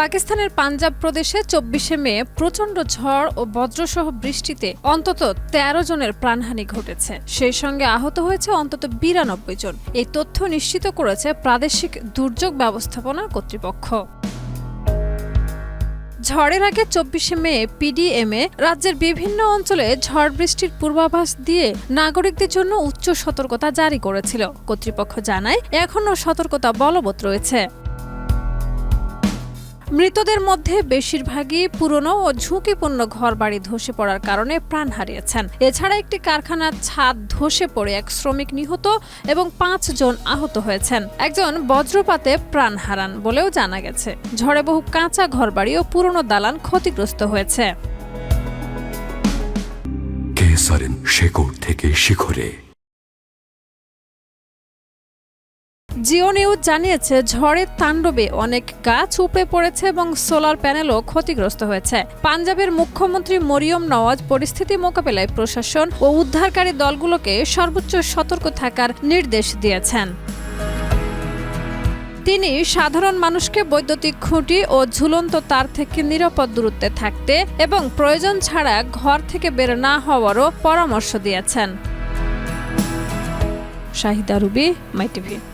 পাকিস্তানের পাঞ্জাব প্রদেশে চব্বিশে মে প্রচণ্ড ঝড় ও বজ্রসহ বৃষ্টিতে অন্তত ১৩ জনের প্রাণহানি ঘটেছে। সেই সঙ্গে আহত হয়েছে অন্তত বিরানব্বই জন। এই তথ্য নিশ্চিত করেছে প্রাদেশিক দুর্যোগ ব্যবস্থাপনা কর্তৃপক্ষ। ঝড়ের আগে চব্বিশে মে পিডিএমএ রাজ্যের বিভিন্ন অঞ্চলে ঝড় বৃষ্টির পূর্বাভাস দিয়ে নাগরিকদের জন্য উচ্চ সতর্কতা জারি করেছিল। কর্তৃপক্ষ জানায়, এখনও সতর্কতা বলবৎ রয়েছে। মৃতদের মধ্যে বেশিরভাগই পুরনো ও ঝুঁকিপূর্ণ ঘরবাড়ি ধসে পড়ার কারণে প্রাণ হারিয়েছেন। এছাড়া একটি কারখানার ছাদ ধসে পড়ে এক শ্রমিক নিহত এবং পাঁচ জন আহত হয়েছেন। একজন বজ্রপাতে প্রাণ হারান বলেও জানা গেছে। ঝড়ে বহু কাঁচা ঘরবাড়ি ও পুরনো দালান ক্ষতিগ্রস্ত হয়েছে। থেকে শিখরে? জিও নিউজ জানিয়েছে, ঝড়ের তাণ্ডবে অনেক গাছ উপড়ে পড়েছে এবং সোলার প্যানেলও ক্ষতিগ্রস্ত হয়েছে। পাঞ্জাবের মুখ্যমন্ত্রী মরিয়ম নওয়াজ পরিস্থিতি মোকাবেলায় প্রশাসন ও উদ্ধারকারী দলগুলোকে সর্বোচ্চ সতর্ক থাকার নির্দেশ দিয়েছেন। তিনি সাধারণ মানুষকে বৈদ্যুতিক খুঁটি ও ঝুলন্ত তার থেকে নিরাপদ দূরত্বে থাকতে এবং প্রয়োজন ছাড়া ঘর থেকে বের না হওয়ারও পরামর্শ দিয়েছেন। Shahida Rubi, my TV.